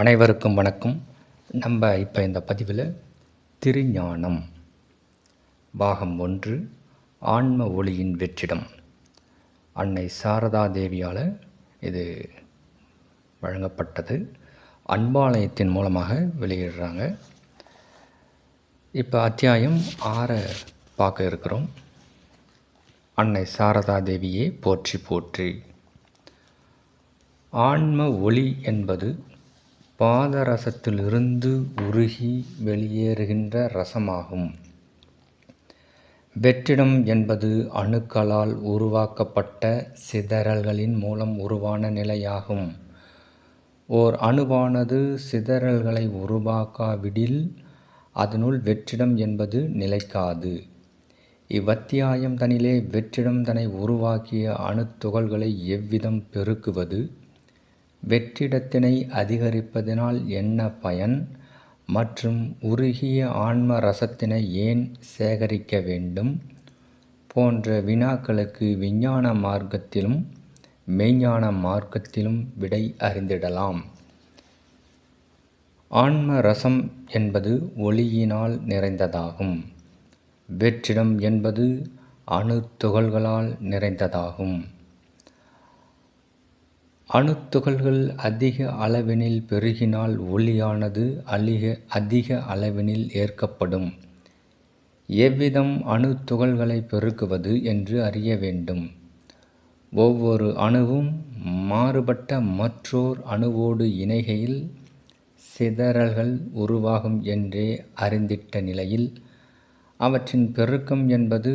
அனைவருக்கும் வணக்கம். நம்ம இப்போ இந்த பதிவில் திருஞானம். பாகம் ஒன்று ஆன்ம ஒளியின் வெற்றிடம். அன்னை சாரதா தேவியால் இது வழங்கப்பட்டது. அன்பாலயத்தின் மூலமாக வெளியிடுறாங்க. இப்போ அத்தியாயம் ஆறை பார்க்க இருக்கிறோம். அன்னை சாரதா தேவியே போற்றி போற்றி. ஆன்ம ஒளி என்பது பாதரசத்திலிருந்து உருகி வெளியேறுகின்ற ரசமாகும். வெற்றிடம் என்பது அணுக்களால் உருவாக்கப்பட்ட சிதறல்களின் மூலம் உருவான நிலையாகும். ஓர் அணுவானது சிதறல்களை உருவாக்காவிடில் அதனுள் வெற்றிடம் என்பது நிலைக்காது. இவ்வத்தியாயம் தனிலே வெற்றிடம் தன்னை உருவாக்கிய அணுத்துகள்களை எவ்விதம் பெருக்குவது? வெற்றிடத்தினை அதிகரிப்பதனால் என்ன பயன்? மற்றும் உருகிய ஆன்ம ரசத்தினை ஏன் சேகரிக்க வேண்டும்? போன்ற வினாக்களுக்கு விஞ்ஞான மார்க்கத்திலும் மெய்ஞான மார்க்கத்திலும் விடை அறிந்திடலாம். ஆன்ம ரசம் என்பது ஒளியினால் நிறைந்ததாகும். வெற்றிடம் என்பது அணு துகள்களால் நிறைந்ததாகும். அணுத்துகள்கள் அதிக அளவினில் பெருகினால் ஒளியானது அழிக அதிக அளவினில் ஏற்கப்படும். எவ்விதம் அணுத்துகள்களை பெருக்குவது என்று அறிய வேண்டும். ஒவ்வொரு அணுவும் மாறுபட்ட மற்றோர் அணுவோடு இணைகையில் சிதறல்கள் உருவாகும் என்றே அறிந்திட்ட நிலையில் அவற்றின் பெருக்கம் என்பது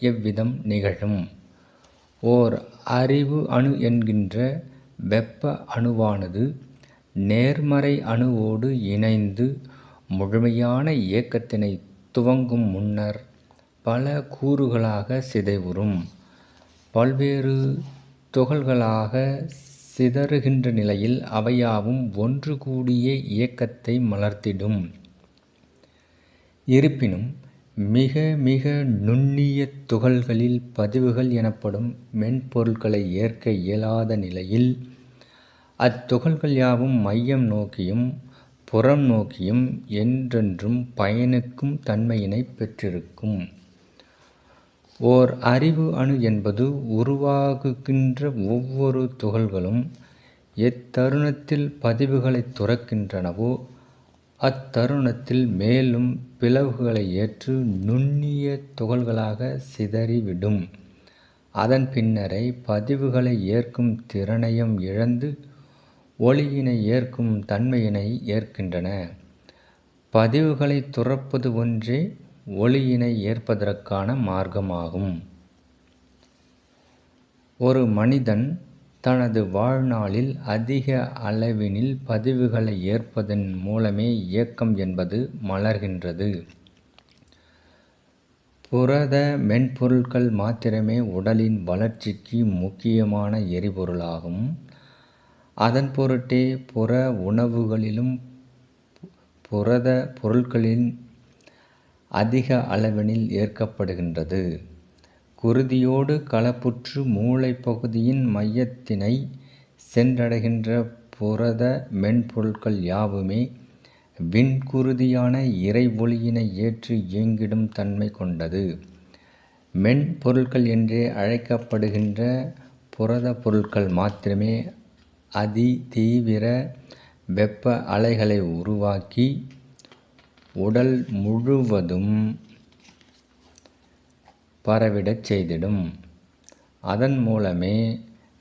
எவ்விதம் நிகழும்? ஓர் அறிவு அணு என்கின்ற வெப்ப அணுவானது நேர்மறை அணுவோடு இணைந்து முழுமையான இயக்கத்தினை துவங்கும் முன்னர் பல கூறுகளாக சிதைவுறும். பல்வேறு துகள்களாக சிதறுகின்ற நிலையில் அவையாவும் ஒன்று கூடிய இயக்கத்தை மலர்த்திடும். இருப்பினும் மிக மிக நுண்ணிய துகள்களில் பதிவுகள் எனப்படும் மென்பொருட்களை ஏற்க இயலாத நிலையில் அத்துகள்கள் யாவும் மையம் நோக்கியும் புறம் நோக்கியும் என்றென்றும் பயனுக்கும் தன்மையினை பெற்றிருக்கும். ஓர் அறிவு அணு என்பது உருவாகுகின்ற ஒவ்வொரு துகள்களும் எத்தருணத்தில் பதிவுகளை துறக்கின்றனவோ அத்தருணத்தில் மேலும் பிளவுகளை ஏற்று நுண்ணிய துகள்களாக சிதறிவிடும். அதன் பின்னரை பதிவுகளை ஏற்கும் திறனையும் இழந்து ஒளியினை ஏற்கும் தன்மையினை ஏற்கின்றன. பதிவுகளை துறப்பது ஒன்றே ஒளியினை ஏற்பதற்கான மார்க்கமாகும். ஒரு மனிதன் தனது வாழ்நாளில் அதிக அளவினில் பதிவுகளை ஏற்பதன் மூலமே இயக்கம் என்பது மலர்கின்றது. புரத மென்பொருட்கள் மாத்திரமே உடலின் வளர்ச்சிக்கு முக்கியமான எரிபொருளாகும். அதன் பொருட்டே புற உணவுகளிலும் புரத பொருட்களின் அதிக அளவினில் ஏற்கப்படுகின்றது. குருதியோடு கலப்புற்று மூளை பகுதியின் மையத்தினை சென்றடைகின்ற புரத மென்பொருட்கள் யாவுமே விண்குருதியான இறை ஒளியினை ஏற்று இயங்கிடும் தன்மை கொண்டது. மென்பொருட்கள் என்றே அழைக்கப்படுகின்ற புரத பொருட்கள் மாத்திரமே அதி தீவிர வெப்ப அலைகளை உருவாக்கி உடல் முழுவதும் பரவிடச் செய்திடும். அதன் மூலமே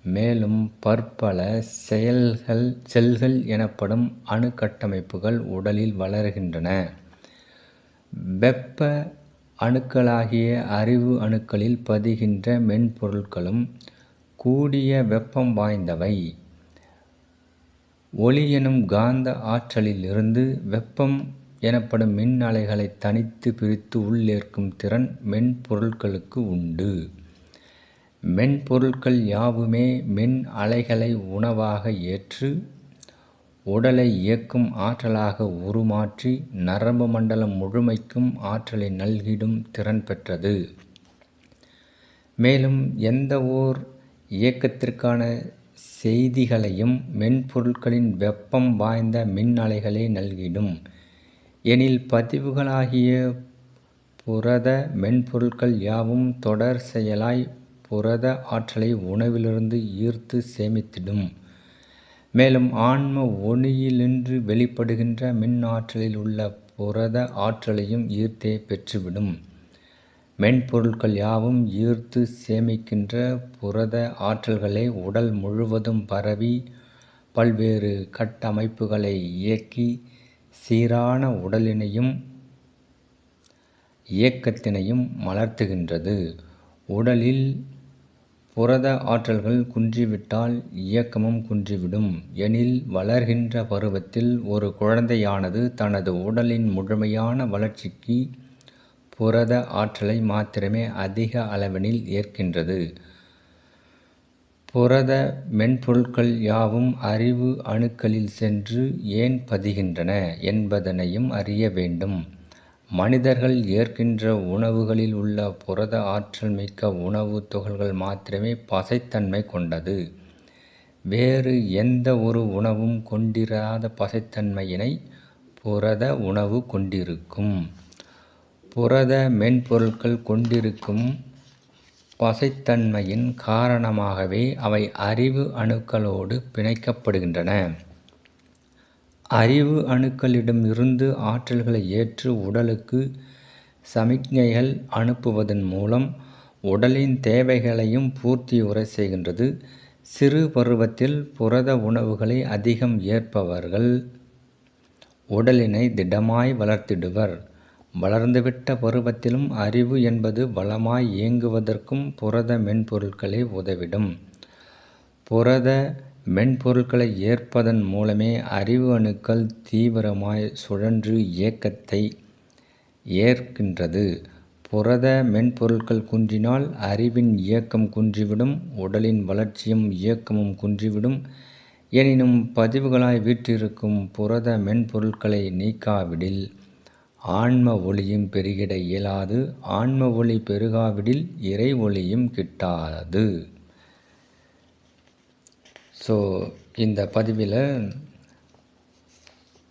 மேலும் பற்பல செயல்கள் செல்கள் எனப்படும் அணு கட்டமைப்புகள் உடலில் வளர்கின்றன. வெப்ப அணுக்களாகிய அறிவு அணுக்களில் பதிகின்ற மென்பொருட்களும் கூடிய வெப்பம் வாய்ந்தவை. ஒளி எனும் காந்த ஆற்றலிலிருந்து வெப்பம் எனப்படும் மின் அலைகளை தனித்து பிரித்து உள்ளேற்கும் திறன் மென்பொருட்களுக்கு உண்டு. மென்பொருட்கள் யாவுமே மின் அலைகளை உணவாக ஏற்று உடலை இயக்கும் ஆற்றலாக உருமாற்றி நரம்பு மண்டலம் முழுமைக்கும் ஆற்றலை நல்கிடும் திறன் பெற்றது. மேலும் எந்த ஓர் இயக்கத்திற்கான செய்திகளையும் மென்பொருட்களின் வெப்பம் வாய்ந்த மின் அலைகளே நல்கிடும். எனில் பதிவுகளாகிய புரத மென்பொருட்கள் யாவும் தொடர் செயலாய் புரத ஆற்றலை உணவிலிருந்து ஈர்த்து சேமித்திடும். மேலும் ஆன்ம ஒளியிலின்று வெளிப்படுகின்ற மின் ஆற்றலில் உள்ள புரத ஆற்றலையும் ஈர்த்தே பெற்றுவிடும். மென்பொருட்கள் யாவும் ஈர்த்து சேமிக்கின்ற புரத ஆற்றல்களை உடல் முழுவதும் பரவி பல்வேறு கட்டமைப்புகளை இயக்கி சீரான உடலினையும் இயக்கத்தினையும் மலர்த்துகின்றது. உடலில் புரத ஆற்றல்கள் குன்றிவிட்டால் இயக்கமும் குன்றிவிடும். எனில் வளர்கின்ற பருவத்தில் ஒரு குழந்தையானது தனது உடலின் முழுமையான வளர்ச்சிக்கு புரத ஆற்றலை மாத்திரமே அதிக அளவினில் ஏற்கின்றது. புரத மென்பொருட்கள் யாவும் அறிவு அணுக்களில் சென்று ஏன் பதிகின்றன என்பதனையும் அறிய வேண்டும். மனிதர்கள் ஏற்கின்ற உணவுகளில் உள்ள புரத ஆற்றல் மிக்க உணவுத் துகள்கள் மாத்திரமே பசைத்தன்மை கொண்டது. வேறு எந்த ஒரு உணவும் கொண்டிராத பசைத்தன்மையினை புரத உணவு கொண்டிருக்கும். புரத மென்பொருட்கள் கொண்டிருக்கும் பசைத்தன்மையின் காரணமாகவே அவை அறிவு அணுக்களோடு பிணைக்கப்படுகின்றன. அறிவு அணுக்களிடம் இருந்து ஆற்றல்களை ஏற்று உடலுக்கு சமிக்ஞைகள் அனுப்புவதன் மூலம் உடலின் தேவைகளையும் பூர்த்தியுற செய்கின்றது. சிறு பருவத்தில் புரத உணவுகளை அதிகம் ஏற்பவர்கள் உடலினை திடமாய் வளர்த்திடுவர். வளர்ந்துவிட்ட பருவத்திலும் அறிவு என்பது வளமாய் இயங்குவதற்கும் புரத மென்பொருட்களே உதவிடும். புரத மென்பொருட்களை ஏற்பதன் மூலமே அறிவு அணுக்கள் தீவிரமாய் சுழன்று இயக்கத்தை ஏற்கின்றது. புரத மென்பொருட்கள் குன்றினால் அறிவின் இயக்கம் குன்றிவிடும் உடலின் வளர்ச்சியும் இயக்கமும் குன்றிவிடும். எனினும் பதிவுகளாய் வீற்றிருக்கும் புரத மென்பொருட்களை நீக்காவிடில். ஆன்ம ஒளியும் பெருகிட இயலாது ஆன்ம ஒளி பெருகாவிடில் இறை ஒளியும் கிட்டாது. ஸோ இந்த பதிவில்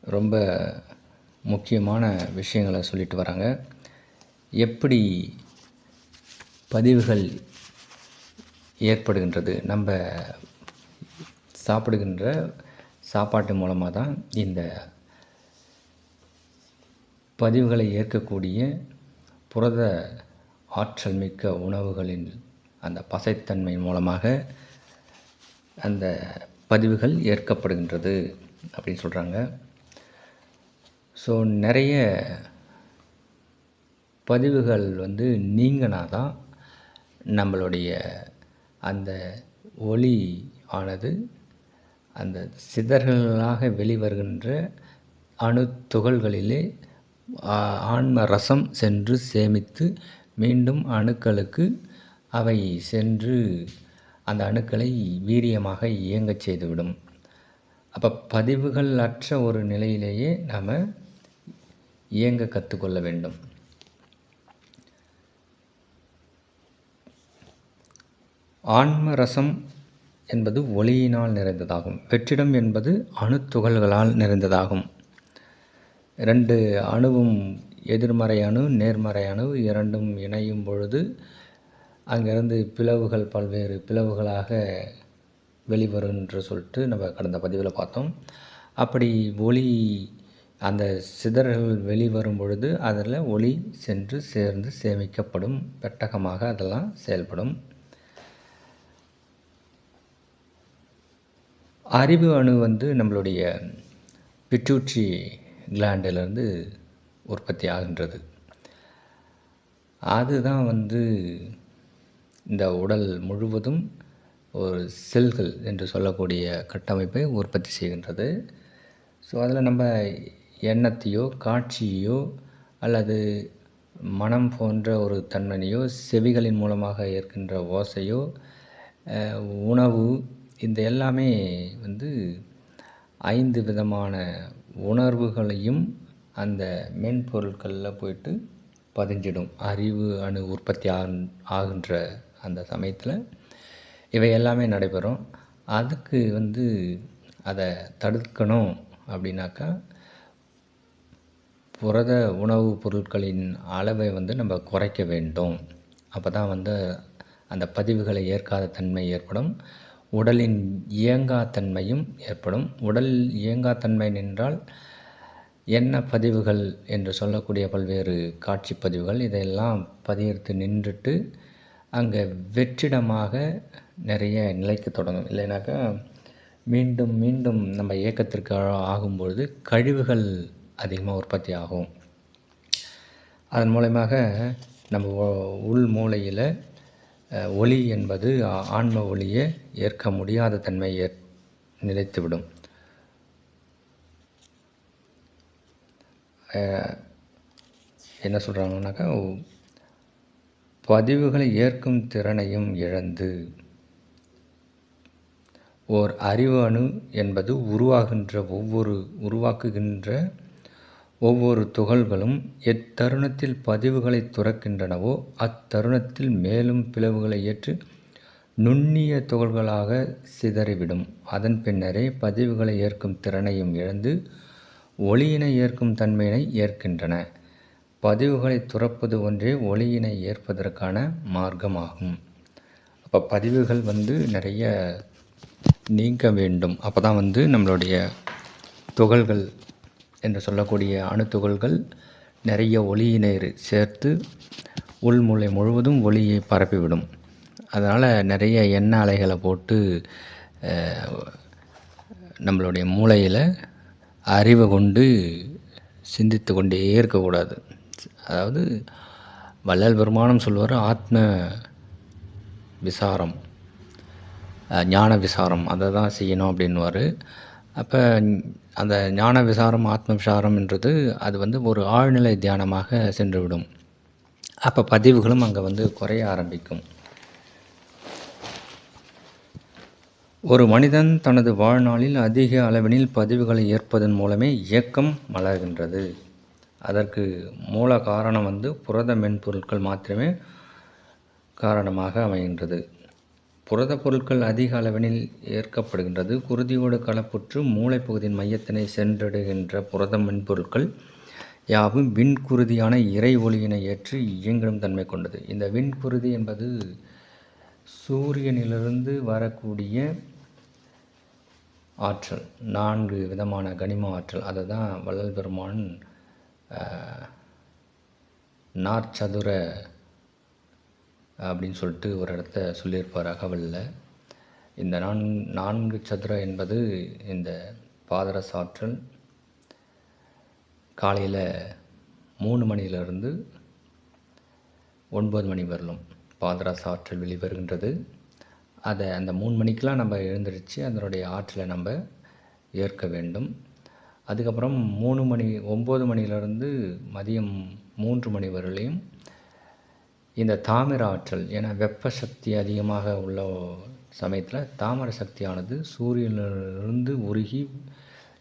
ரொம்ப முக்கியமான விஷயங்களை சொல்லிட்டு வராங்க. எப்படி பதிவுகள் ஏற்படுகின்றது? நம்ம சாப்பிடுகின்ற சாப்பாட்டு மூலமாக தான் இந்த பதிவுகளை ஏற்கக்கூடிய புரத ஆற்றல் மிக்க உணவுகளின் அந்த பசைத்தன்மை மூலமாக அந்த பதிவுகள் ஏற்கப்படுகின்றது அப்படின்னு சொல்கிறாங்க ஸோ நிறைய பதிவுகள் வந்து நீங்கினா தான் நம்மளுடைய அந்த ஒளி ஆனது அந்த சிதறல்களாக வெளிவருகின்ற அணு துகள்களிலே ஆன்ம ரசம் சென்று சேமித்து மீண்டும் அணுக்களுக்கு அவை சென்று அந்த அணுக்களை வீரியமாக இயங்கச் செய்துவிடும். அப்போ பதிவுகள் அற்ற ஒரு நிலையிலேயே நாம் இயங்க கற்றுக்கொள்ள வேண்டும். ஆன்ம ரசம் என்பது ஒளியினால் நிறைந்ததாகும். வெற்றிடம் என்பது அணுத்துகள்களால் நிறைந்ததாகும். ரெண்டு அணுவும் எதிர்மறை அணு நேர்மறை அணு இரண்டும் இணையும் பொழுது அங்கேருந்து பிளவுகள் பல்வேறு பிளவுகளாக வெளிவரும் என்று சொல்லிட்டு நம்ம கடந்த பதிவில் பார்த்தோம். அப்படி ஒளி அந்த சிதறல்கள் வெளிவரும் பொழுது அதில் ஒளி சென்று சேர்ந்து சேமிக்கப்படும் பெட்டகமாக அதெல்லாம் செயல்படும். அறிவு அணு வந்து நம்மளுடைய பிட்யூட்ரி கிளாண்டிலிருந்து உற்பத்தி ஆகின்றது. அதுதான் வந்து இந்த உடல் முழுவதும் ஒரு செல்கள் என்று சொல்லக்கூடிய கட்டமைப்பை உற்பத்தி செய்கின்றது. ஸோ அதில் நம்ம எண்ணத்தையோ காட்சியோ அல்லது மனம் போன்ற ஒரு தன்மனையோ செவிகளின் மூலமாக ஏற்கின்ற ஓசையோ உணவு இந்த எல்லாமே வந்து ஐந்து விதமான உணர்வுகளையும் அந்த மென்பொருட்களில் போயிட்டு பதிஞ்சிடும். அறிவு அணு உற்பத்தி ஆகின்ற அந்த சமயத்தில் இவை எல்லாமே நடைபெறும். அதுக்கு வந்து அதை தடுக்கணும் அப்படின்னாக்கா புரத உணவுப் பொருட்களின் அளவை வந்து நம்ம குறைக்க வேண்டும். அப்போ தான் வந்து அந்த பதிவுகளை ஏற்காத தன்மை ஏற்படும். உடலின் இயங்காத்தன்மையும் ஏற்படும். உடல் இயங்காத்தன்மை நின்றால் என்ன பதிவுகள் என்று சொல்லக்கூடிய பல்வேறு காட்சி பதிவுகள். இதையெல்லாம் பதியெடுத்து நின்றுட்டு அங்கே வெற்றிடமாக நிறைய நிலைக்க தொடங்கும். இல்லைனாக்கா மீண்டும் மீண்டும் நம்ம இயக்கத்திற்கு ஆகும்பொழுது கழிவுகள் அதிகமாக உற்பத்தி ஆகும். அதன் மூலயமாக நம்ம உள் மூளையில் ஒளி என்பது ஆன்ம ஒளியை ஏற்க முடியாத தன்மை ஏற் நிலைத்துவிடும். என்ன சொல்கிறாங்கனாக்கா பதிவுகளை ஏற்கும் திறனையும் இழந்து ஓர் அறிவு அணு என்பது உருவாகின்ற ஒவ்வொரு உருவாக்குகின்ற ஒவ்வொரு துகள்களும் எத்தருணத்தில் பதிவுகளை துறக்கின்றனவோ அத்தருணத்தில் மேலும் பிளவுகளை ஏற்று நுண்ணிய துகள்களாக சிதறிவிடும். அதன் பின்னரே பதிவுகளை ஏற்கும் திறனையும் இழந்து ஒளியினை ஏற்கும் தன்மையினை ஏற்கின்றன. பதிவுகளை துறப்பது ஒன்றே ஒளியினை ஏற்பதற்கான மார்க்கமாகும். அப்போ பதிவுகள் வந்து நிறைய நீங்க வேண்டும். அப்போ தான் வந்து நம்மளுடைய துகள்கள் என்று சொல்லக்கூடிய அணுத்துகள்கள் நிறைய ஒளியினை சேர்த்து உள்மூளை முழுவதும் ஒளியை பரப்பிவிடும். அதனால் நிறைய எண்ணெய் அலைகளை போட்டு நம்மளுடைய மூளையில் அறிவை கொண்டு சிந்தித்து கொண்டே இருக்கக்கூடாது. அதாவது வள்ளல் பெருமானம் சொல்லுவார் ஆத்ம விசாரம் ஞான விசாரம் அதை தான் செய்யணும் அப்படின்வார் அப்போ அந்த ஞான விசாரம் ஆத்ம விசாரம்ன்றது அது வந்து ஒரு ஆழ்நிலை தியானமாக சென்றுவிடும். அப்போ பதிவுகளும் அங்கே வந்து குறைய ஆரம்பிக்கும். ஒரு மனிதன் தனது வாழ்நாளில் அதிக அளவினில் பதிவுகளை ஏற்பதன் மூலமே இயக்கம் மலர்கின்றது. அதற்கு மூல காரணம் வந்து புரத மென்பொருட்கள் மாத்திரமே காரணமாக அமைகின்றது. புரத பொருட்கள் அதிக அளவினில் ஏற்கப்படுகின்றது. குருதியோடு கலப்புற்று மூளைப்பகுதியின் மையத்தினை சென்றடைகின்ற புரத மென்பொருட்கள் யாவும் விண்குருதியான இறை ஒளியினை ஏற்று இயங்கிடும் தன்மை கொண்டது. இந்த விண்குருதி என்பது சூரியனிலிருந்து வரக்கூடிய ஆற்றல். நான்கு விதமான கனிம ஆற்றல். அதை தான் வள்ளல் பெருமான் நாற்சதுர அப்படின்னு சொல்லிட்டு ஒரு இடத்த சொல்லியிருப்பார் அகவலில் இந்த நான் நான்கு சதுர என்பது இந்த பாதரச ஆற்றல் காலையில் மூணு மணியிலிருந்து ஒன்பது மணி வரலும் பாதரச ஆற்றல் வெளிவருகின்றது. அதை அந்த மூணு மணிக்கெலாம் நம்ம எழுந்திரிச்சு அதனுடைய ஆற்றலை நம்ம ஏற்க வேண்டும். அதுக்கப்புறம் மூணு மணி ஒம்பது மணியிலிருந்து மதியம் மூன்று மணி வரலையும் இந்த தாமிர ஆற்றல் ஏன்னா வெப்ப சக்தி அதிகமாக உள்ள சமயத்தில் தாமர சக்தியானது சூரியனிலிருந்து உருகி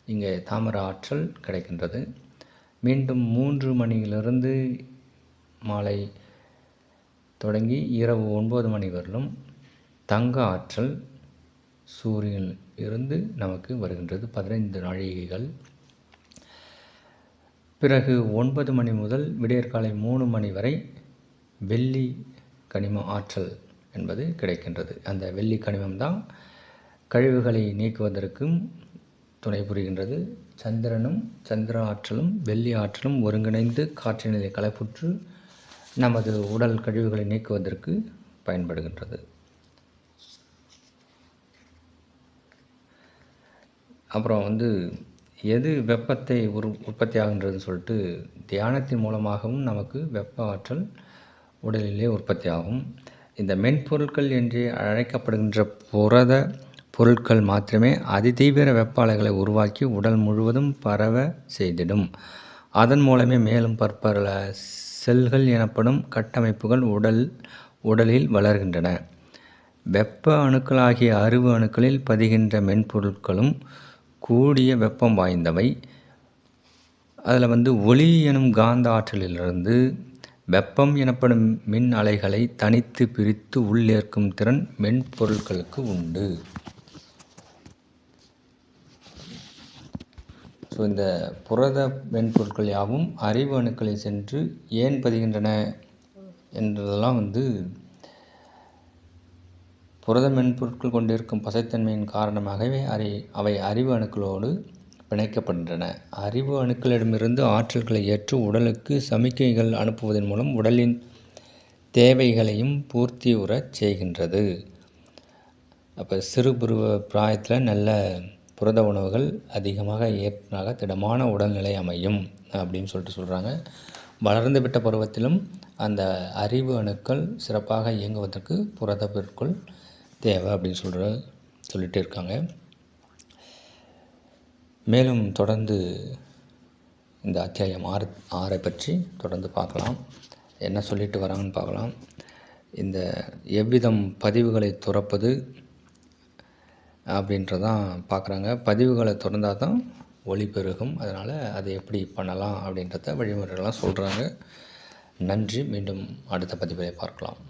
இங்கே தாமர ஆற்றல் கிடைக்கின்றது. மீண்டும் மூன்று மணியிலிருந்து மாலை தொடங்கி இரவு ஒன்பது மணி வரலும் தங்க ஆற்றல் சூரியனில் இருந்து நமக்கு வருகின்றது. பதினைந்து நாழிகைகள். பிறகு ஒன்பது மணி முதல் விடியற்காலை மூணு மணி வரை வெள்ளி கனிம ஆற்றல் என்பது கிடைக்கின்றது. அந்த வெள்ளி கனிமம் தான் கழிவுகளை நீக்குவதற்கும் துணை புரிகின்றது. சந்திரனும் சந்திர ஆற்றலும் வெள்ளி ஆற்றலும் ஒருங்கிணைந்து காற்றினிலை கலப்புற்று நமது உடல் கழிவுகளை நீக்குவதற்கு பயன்படுகின்றது. அப்புறம் வந்து எது வெப்பத்தை உரு உற்பத்தி ஆகின்றதுன்னு சொல்லிட்டு தியானத்தின் மூலமாகவும் நமக்கு வெப்ப ஆற்றல் உடலிலே உற்பத்தியாகும். இந்த மென்பொருட்கள் என்று அழைக்கப்படுகின்ற புரத பொருட்கள் மாத்திரமே அதிதீவிர வெப்ப அலைகளை உருவாக்கி உடல் முழுவதும் பரவ செய்திடும். அதன் மூலமே மேலும் பற்பல செல்கள் எனப்படும் கட்டமைப்புகள் உடல் உடலில் வளர்கின்றன. வெப்ப அணுக்களாகிய அருவு அணுக்களில் பதிகின்ற மென்பொருட்களும் கூடிய வெப்பம் வாய்ந்தவை. அதில் வந்து ஒளி எனும் காந்த ஆற்றலிலிருந்து வெப்பம் எனப்படும் மின் அலைகளை தனித்து பிரித்து உள்ளேர்க்கும் திறன் மென்பொருட்களுக்கு உண்டு. ஸோ இந்த புரத மென்பொருட்கள் யாவும் அறிவு அணுக்களை சென்று ஏன் பதிகின்றன என்றதெல்லாம் வந்து புரத மென்பொருட்கள் கொண்டிருக்கும் பசைத்தன்மையின் காரணமாகவே அறி அவை அறிவு அணுக்களோடு பிணைக்கப்படுகின்றன. அறிவு அணுக்களிடமிருந்து ஆற்றல்களை ஏற்று உடலுக்கு சமிக்கைகள் அனுப்புவதன் மூலம் உடலின் தேவைகளையும் பூர்த்தி உறச் செய்கின்றது. அப்போ சிறுபிருவ பிராயத்தில் நல்ல புரத உணவுகள் அதிகமாக ஏற்றாக திடமான உடல்நிலை அமையும் அப்படின்னு சொல்லிட்டு சொல்கிறாங்க வளர்ந்து விட்ட பருவத்திலும் அந்த அறிவு அணுக்கள் சிறப்பாக இயங்குவதற்கு புரத பொருட்கள் தேவை அப்படின்னு சொல்கிற சொல்லிகிட்டே இருக்காங்க. மேலும் தொடர்ந்து இந்த அத்தியாயம் ஆறு ஆறை பற்றி தொடர்ந்து பார்க்கலாம். என்ன சொல்லிட்டு வராங்கன்னு பார்க்கலாம். இந்த எவ்விதம் பதிவுகளை துறப்பது அப்படின்றதான் பார்க்குறாங்க. பதிவுகளை திறந்தால் தான் ஒளி பெருகும். அதனால் அதை எப்படி பண்ணலாம் அப்படின்றத வழிமுறைகள்லாம் சொல்கிறாங்க நன்றி. மீண்டும் அடுத்த பதிவுகளை பார்க்கலாம்.